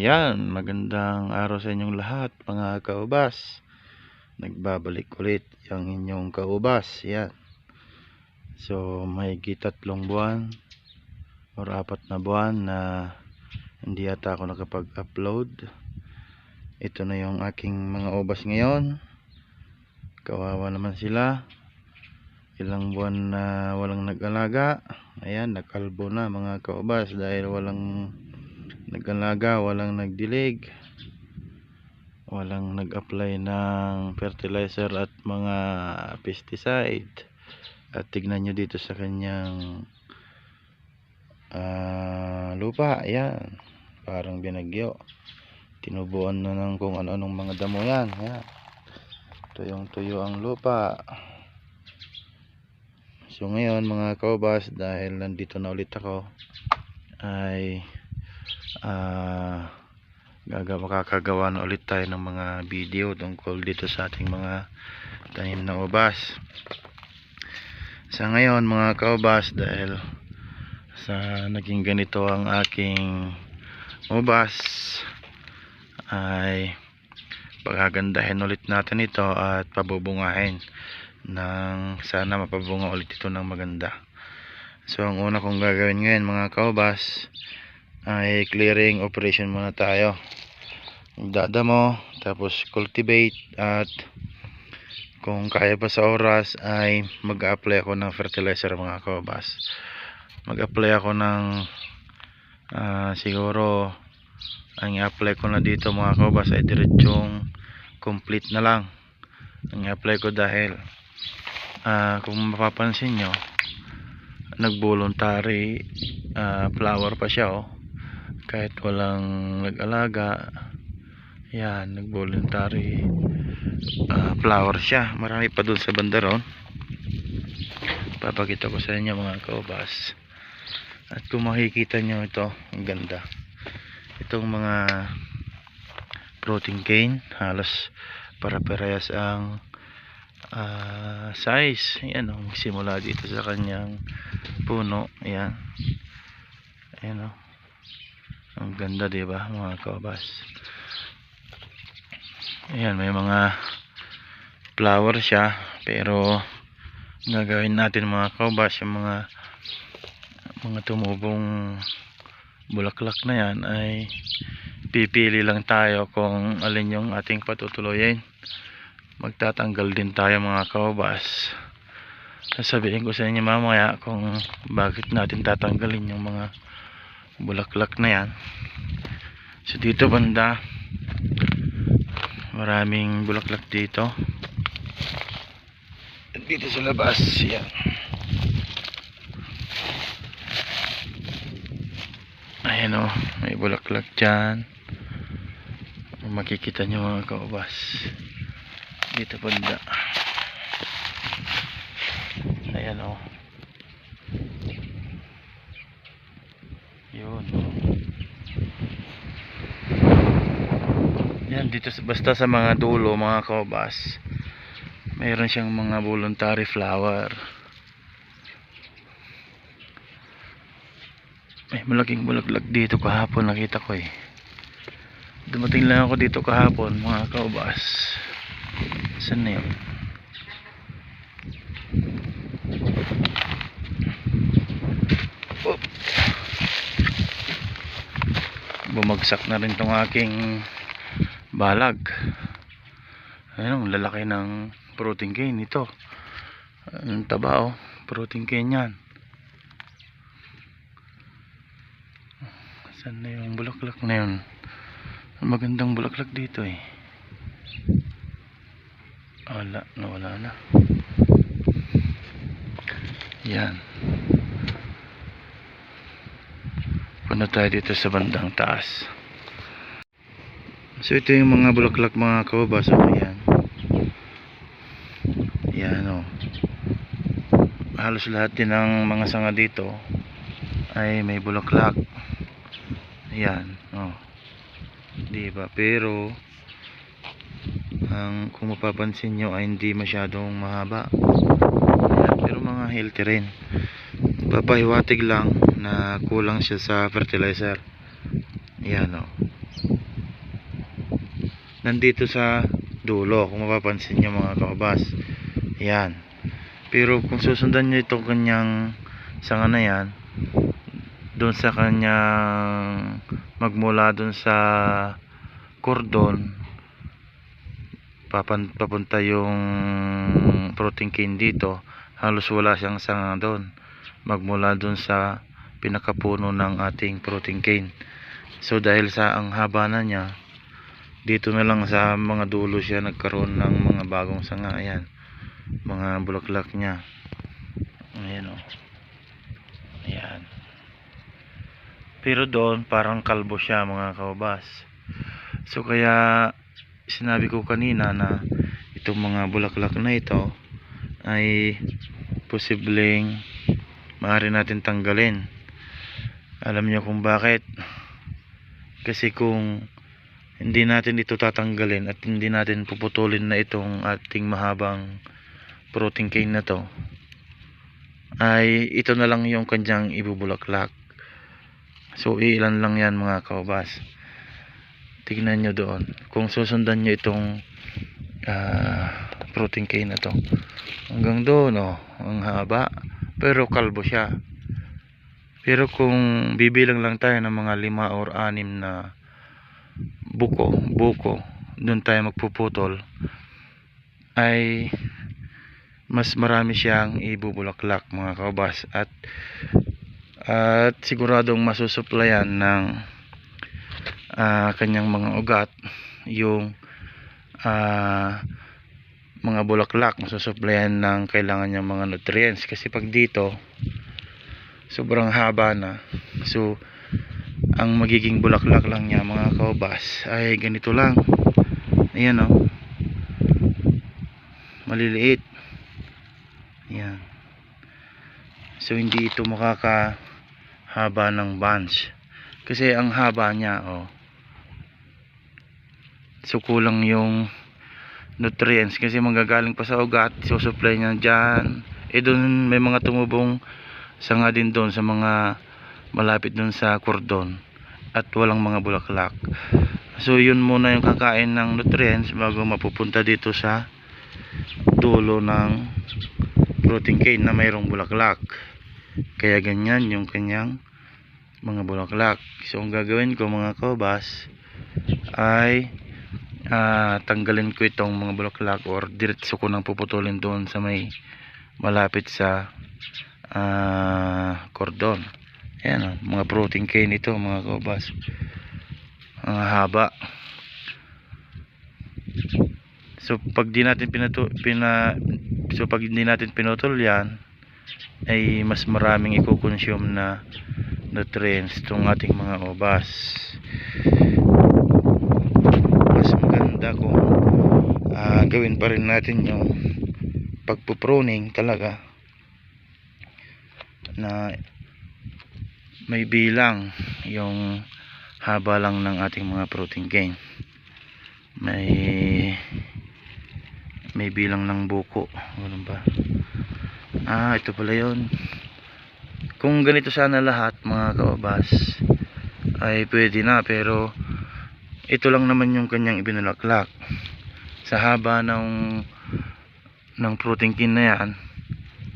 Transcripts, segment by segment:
Ayan, magandang araw sa inyong lahat mga kaubas. Nagbabalik ulit yung inyong kaubas. Yan. So, may tatlong buwan or apat na buwan na hindi yata ako nakapag-upload. Ito na yung aking mga ubas ngayon. Kawawa naman sila. Ilang buwan na walang nag-alaga. Ayan, nakalbo na mga kaubas dahil walang nag-alaga, walang nagdilig, walang nag-apply ng fertilizer at mga pesticide. At tignan nyo dito sa kanyang ah, lupa, ayan, parang binagyo. Tinubuan na ng kung ano-anong mga damo yan, ayan. Tuyong-tuyo ang lupa. So ngayon mga kaubas, dahil nandito na ulit ako, ay ah gagawa kakagawa na ulit tayo ng mga video tungkol dito sa ating mga tanim na ubas. Sa ngayon mga kaubas dahil sa naging ganito ang aking ubas ay pagagandahin ulit natin ito at pabubungahin ng sana mapabunga ulit ito ng maganda. So ang una kong gagawin ngayon mga kaubas ay clearing operation muna tayo. Magdadamo tapos cultivate at kung kaya pa sa oras ay mag-apply ako ng fertilizer mga kabas mag-apply ako ng ah, siguro ang i-apply ko na dito mga kabas ay diretsong complete na lang. Ang i-apply ko dahil ah, kung mapapansin nyo nag-voluntary ah, flower pa siya oh kahit walang nag-alaga yan nag-voluntary ah, flower siya. Marami pa dun sa bandaron papakita ko sa inyo mga kaubas at kung makikita nyo ito ang ganda. Itong mga protein cane halos para parehas ang ah, size. Yan o simula dito sa kanyang puno. Yan. Ayan o ang ganda 'di ba mga kabas. Ayan, may mga flower siya pero gagawin natin mga kabas yung mga mga tumubong bulaklak na yan ay pipili lang tayo kung alin yung ating patutuloyin. Magtatanggal din tayo mga kabas. Sasabihin ko sa inyo mamaya kung bakit natin tatanggalin yung mga bulaklak na yan. So dito banda. Maraming bulaklak dito. At dito sa labas yan. Ayan o may bulaklak dyan. Makikita nyo mga kaubas. Dito banda. Ayan o yun yan dito basta sa mga dulo mga kabas mayroon siyang mga voluntary flower. May malaking bulaklak dito kahapon nakita ko eh. Dumating lang ako dito kahapon mga kabas saan na yun? Oop. bumagsak na rin tong aking balag. Ayun ang lalaki ng protein cane ito ang taba oh? Protein cane yan. Saan na yung bulaklak na yun? Magandang bulaklak dito eh. Wala nawala na. Yan. Punta tayo dito sa bandang taas so ito yung mga bulaklak mga kababas oh, yan yan o halos lahat din ng mga sanga dito ay may bulaklak. Yan oh. Di ba? Pero ang kung mapapansin nyo ay hindi masyadong mahaba. Ayan, pero mga healthy rin. Papahiwatig lang na kulang siya sa fertilizer. Yan o nandito sa dulo kung mapapansin nyo mga kaobas yan pero kung susundan nyo itong kanyang sanga na yan doon sa kanyang magmula doon sa cordon papan, papunta yung protein cane dito halos wala siyang sanga doon. Magmula doon sa pinakapuno ng ating protein cane. So dahil sa ang haba na niya dito na lang sa mga dulo siya nagkaroon ng mga bagong sanga ayan. Mga bulaklak niya. Ayan o ayan. Pero doon parang kalbo siya mga kaubas. So kaya sinabi ko kanina na itong mga bulaklak na ito ay posibleng maaari natin tanggalin. Alam niyo kung bakit? Kasi kung hindi natin ito tatanggalin at hindi natin puputulin na itong ating mahabang protein cane na to. Ay ito na lang yung kanyang ibubulaklak. So ilan lang yan mga kaubas tignan nyo doon. Kung susundan nyo itong ah, protein cane na to. Hanggang doon oh ang haba. Pero kalbo siya. Pero kung bibilang lang tayo ng mga lima or anim na buko, buko, doon tayo magpuputol ay mas marami siyang ibubulaklak mga kaubas at at siguradong masusuplayan ng ah, kanyang mga ugat yung ah, mga bulaklak. Masusuplayan ng kailangan niyang mga nutrients. Kasi pag dito sobrang haba na. So ang magiging bulaklak lang niya mga kaubas ay ganito lang. Ayan o maliliit. Ayan. So hindi ito makakahaba ng bunch. Kasi ang haba niya o so kulang yung nutrients kasi manggagaling pa sa ugat susupply niya dyan. Eh doon may mga tumubong sanga din doon sa mga malapit doon sa cordon at walang mga bulaklak. So yun muna yung kakain ng nutrients bago mapupunta dito sa dulo ng protein cane na mayroong bulaklak. Kaya ganyan yung kanyang mga bulaklak. So ang gagawin ko mga kabas ay ah, tanggalin ko itong mga bulaklak or diretso ko nang puputulin doon sa may malapit sa ah, cordon ayan o, mga protein cane ito mga kabas mga haba. So pag di natin pinato, pina, so pag hindi natin pinutol yan ay mas maraming ikukonsume na nutrients itong ating mga obas mas maganda kung ah, gawin pa rin natin yung pagpupruning talaga na may bilang yung haba lang ng ating mga protein gain. May may bilang ng buko ganun ba? Ah ito pala yun. Kung ganito sana lahat mga kaobas ay pwede na pero ito lang naman yung kanyang ibinulaklak. Sa haba ng ng protein kin na yan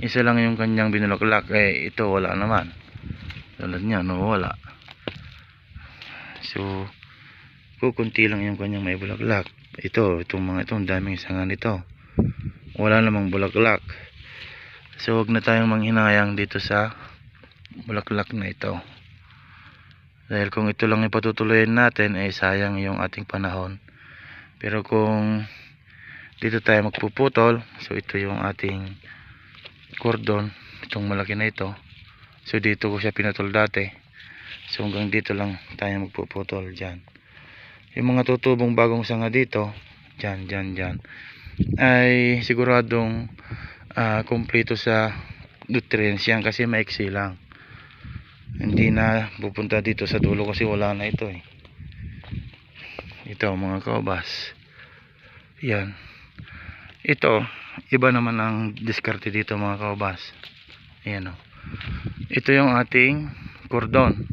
isa lang yung kanyang binulaklak eh ito wala naman tulad niya no wala so kukunti lang yung kanyang may bulaklak. Ito itong mga itong daming sanga nito. Wala namang bulaklak. So wag na tayong manghinayang dito sa bulaklak na ito. Dahil kung ito lang ipatutuloyin natin ay sayang yung ating panahon. Pero kung dito tayo magpuputol so ito yung ating cordon itong malaki na ito so dito ko siya pinutol dati. So hanggang dito lang tayo magpuputol. Dyan yung mga tutubong bagong sanga dito dyan dyan dyan ay siguradong ah, kumpleto sa nutrients yan kasi maiksi lang. Hindi na pupunta dito sa dulo kasi wala na ito eh. Ito mga kaubas yan. Ito iba naman ang diskarte dito mga kaubas ayan o ito yung ating cordon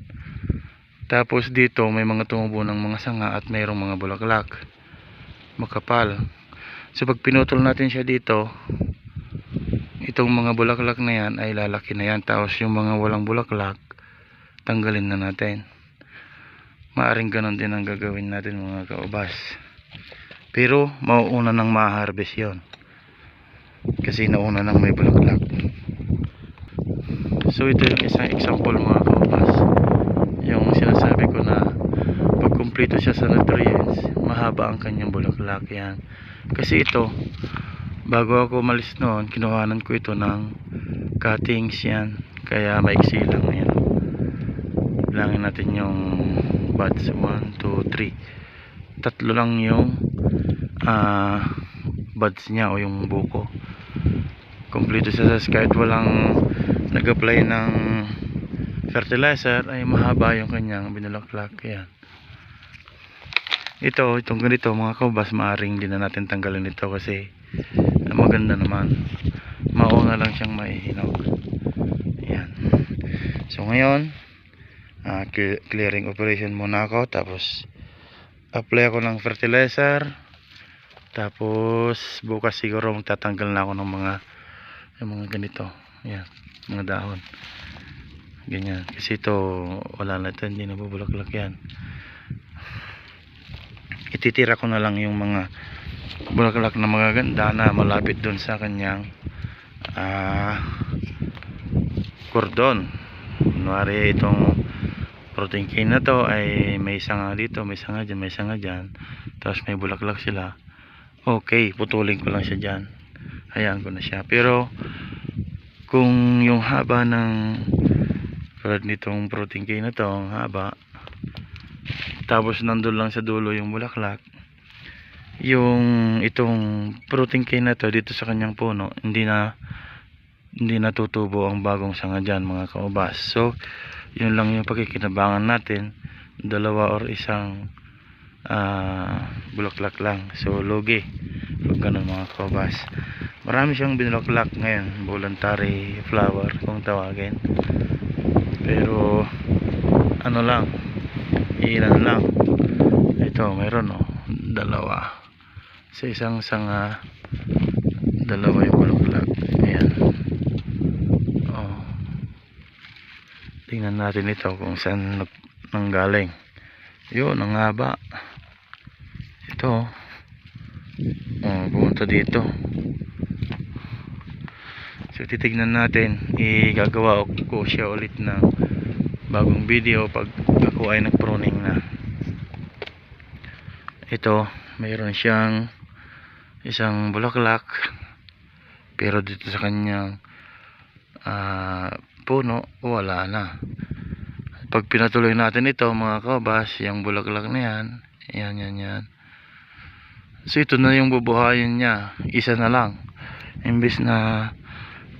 tapos dito may mga tumubo ng mga sanga at mayroong mga bulaklak makapal. So pag pinutol natin siya dito, itong mga bulaklak na yan ay lalaki na yan. Tapos yung mga walang bulaklak, tanggalin na natin. Maaring ganon din ang gagawin natin mga kaubas. Pero mauuna nang ma-harvest yon Kasi nauna nang may bulaklak. So ito yung isang example mga kaubas. Yung sinasabi ko na pag kumpleto siya sa nutrients, mahaba ang kanyang bulaklak yan. Kasi ito, bago ako umalis noon, kinuhanan ko ito ng cuttings yan. Kaya maiksi lang yan. Bilangin natin yung buds. 1, 2, 3. Tatlo lang yung ah buds niya o yung buko. Kompleto siya sa kahit walang nag-apply ng fertilizer ay mahaba yung kanyang binulaklak. Yan. Ito, itong ganito mga kabas, maaring din na natin tanggalin ito kasi maganda naman. Mauna lang siyang maihinog. Yan. So ngayon, cle- clearing operation muna ako tapos apply ako ng fertilizer tapos bukas siguro magtatanggal na ako ng mga yung mga ganito yan mga dahon. Ganyan. Kasi ito wala na ito hindi nabubulaklak yan. Ititira ko na lang yung mga bulaklak na magaganda na malapit dun sa kanyang ah cordon kunwari itong protein cane na to ay may sanga dito may sanga dyan may sanga dyan. Tapos may bulaklak sila. Okay putulin ko lang siya dyan. Hayaan ko na siya. Pero kung yung haba ng tulad nitong protein cane na to ang haba tapos nandun lang sa dulo yung bulaklak yung itong protein cane na to dito sa kanyang puno hindi na hindi natutubo ang bagong sanga dyan mga kaubas. So yun lang yung pagkikinabangan natin dalawa or isang ah, bulaklak lang. So logi pag ganun mga kaubas marami siyang binulaklak ngayon. Voluntary flower kung tawagin. Pero ano lang. Ilan lang. Ito mayroon oh. Dalawa. Sa isang sanga dalawa yung bulaklak. Ayan. Oh. Tingnan natin ito kung saan nanggaling. Yun ang haba ito oh. Pumunta dito. So titignan natin igagawa ko siya ulit ng bagong video pag ako ay nag pruning na. Ito mayroon siyang isang bulaklak pero dito sa kanyang ah, puno wala na. Pag pinatuloy natin ito mga kabas yung bulaklak na yan yan yan yan so ito na yung bubuhayin niya. Isa na lang. Imbis na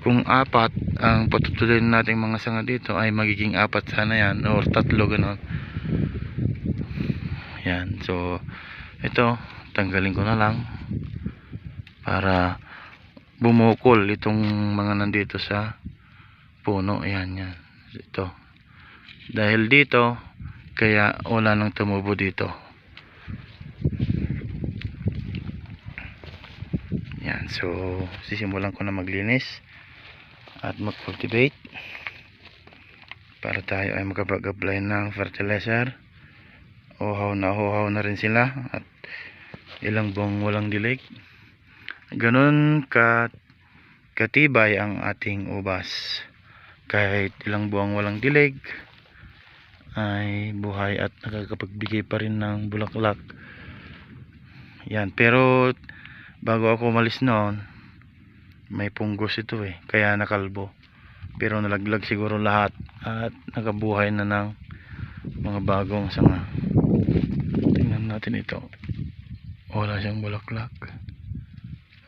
kung apat ang patutuloy nating mga sanga dito ay magiging apat sana yan or tatlo ganon yan. So ito tanggalin ko na lang para bumukol itong mga nandito sa puno. Yan yan. Ito. Dahil dito kaya wala nang tumubo dito yan. So sisimulan ko na maglinis at mag cultivate para tayo ay makapag-apply ng fertilizer. Uhaw na uhaw na rin sila at ilang buwang walang dilig. Ganun ka katibay ang ating ubas. Kahit ilang buwang walang dilig ay buhay at nakakapagbigay pa rin ng bulaklak. Yan pero bago ako umalis noon may punggos ito eh kaya nakalbo. Pero nalaglag siguro lahat at nakabuhay na ng mga bagong sanga tingnan natin ito. Wala siyang bulaklak.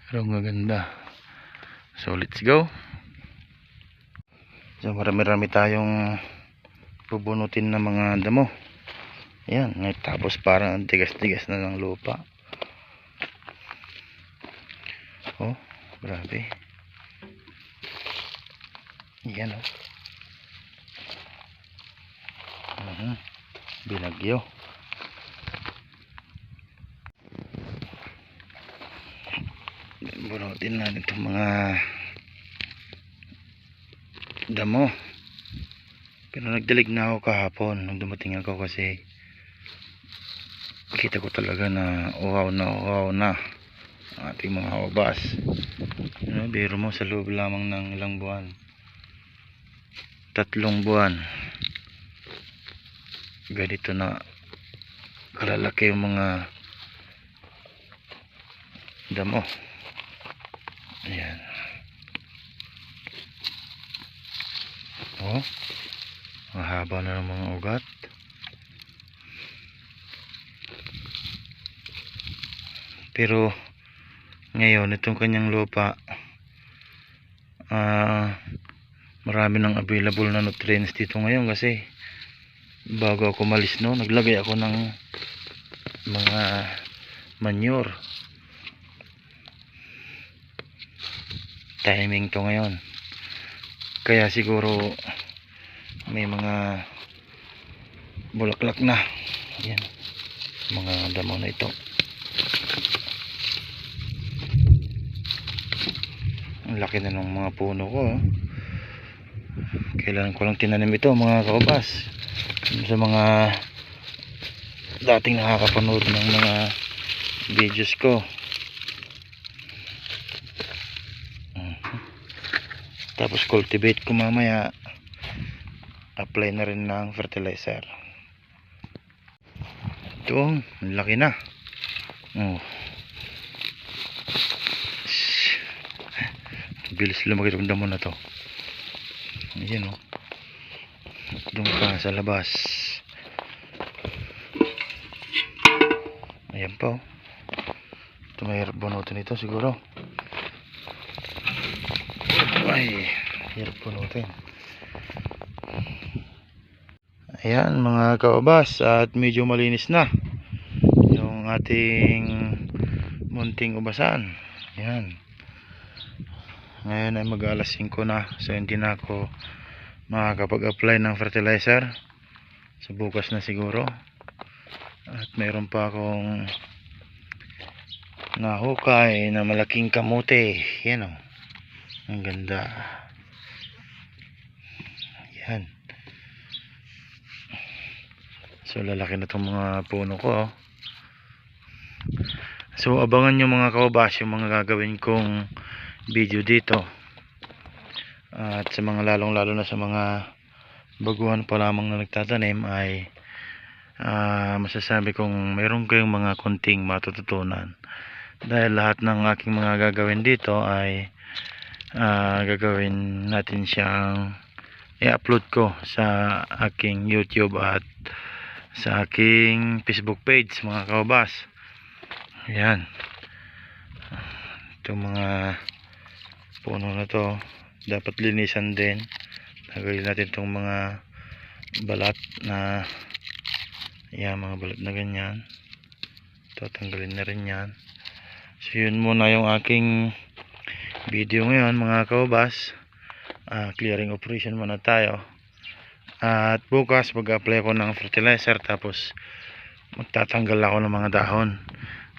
Pero maganda so let's go. So marami rami tayong bubunutin na mga damo. Yan tapos parang ang tigas-tigas na ng lupa oh grabe. Yan oh. Mhm. binagyo. Bunutin na itong mga damo. Pero nagdalig na ako kahapon nung dumating ako kasi kita ko talaga na uhaw na uhaw na ang ating mga hawabas. Ano, biro mo sa loob lamang ng ilang buwan. Tatlong buwan. Ganito na kalalaki yung mga damo. Ayan. Oh mahaba na ng mga ugat. Pero ngayon itong kanyang lupa ah marami ng available na nutrients dito ngayon kasi bago ako malis no naglagay ako ng mga manure. Timing to ngayon. Kaya siguro may mga bulaklak na. Yan mga damo na ito ang laki na ng mga puno ko oh. kailan ko lang tinanim ito mga kaubas sa mga dating nakakapanood ng mga videos ko Mhm. tapos cultivate ko mamaya apply na rin ng fertilizer ito laki na oh. Bilis lumaki itong damo na to. Ayan oh. Doon pa sa labas. Ayan pa oh. Ito mahirap bunutin ito siguro. Ay punutin ayan mga kaubas at medyo malinis na yung ating munting ubasan. Ayan ngayon ay mag alas 5 na so hindi na ako makakapag-apply ng fertilizer. So bukas na siguro. At mayroon pa akong nahukay na malaking kamote. Yan o. Ang ganda. Yan. So lalaki na itong mga puno ko oh. so abangan nyo mga kaubas yung mga gagawin kong video dito. At sa mga lalong lalo na sa mga baguhan pa lamang na nagtatanim ay ah, masasabi kong mayroon kayong mga konting matututunan. Dahil lahat ng aking mga gagawin dito ay ah, gagawin natin siyang i-upload ko sa aking YouTube at sa aking Facebook page mga kaubas yan itong mga puno na to. Dapat linisan din. Tanggalin natin itong mga balat na yan mga balat na ganyan. Ito tanggalin na rin yan. So yun muna yung aking video ngayon mga kaubas Ah, clearing operation muna tayo. At bukas mag apply ako ng fertilizer tapos magtatanggal ako ng mga dahon.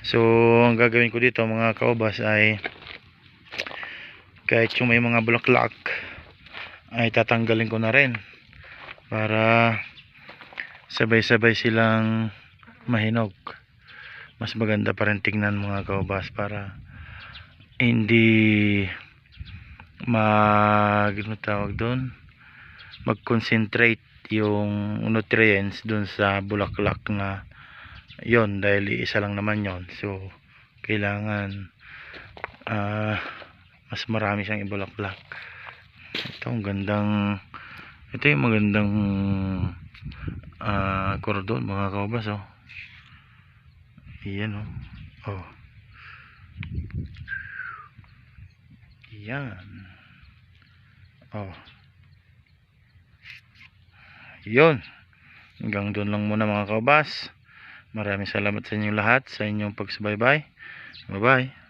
So ang gagawin ko dito mga kaubas ay kahit yung may mga bulaklak ay tatanggalin ko na rin para sabay-sabay silang mahinog. Mas maganda pa rin tingnan mga kaubas para hindi mag ano tawag doon mag-concentrate yung nutrients doon sa bulaklak na yon dahil isa lang naman yon so kailangan ah mas marami siyang ibulaklak. Ito ang gandang ito yung magandang ah cordon mga kaubas oh. Yan oh. Oh. Yan oh. Yun hanggang doon lang muna mga kaubas. Maraming salamat sa inyong lahat sa inyong pagsubaybay. Bye bye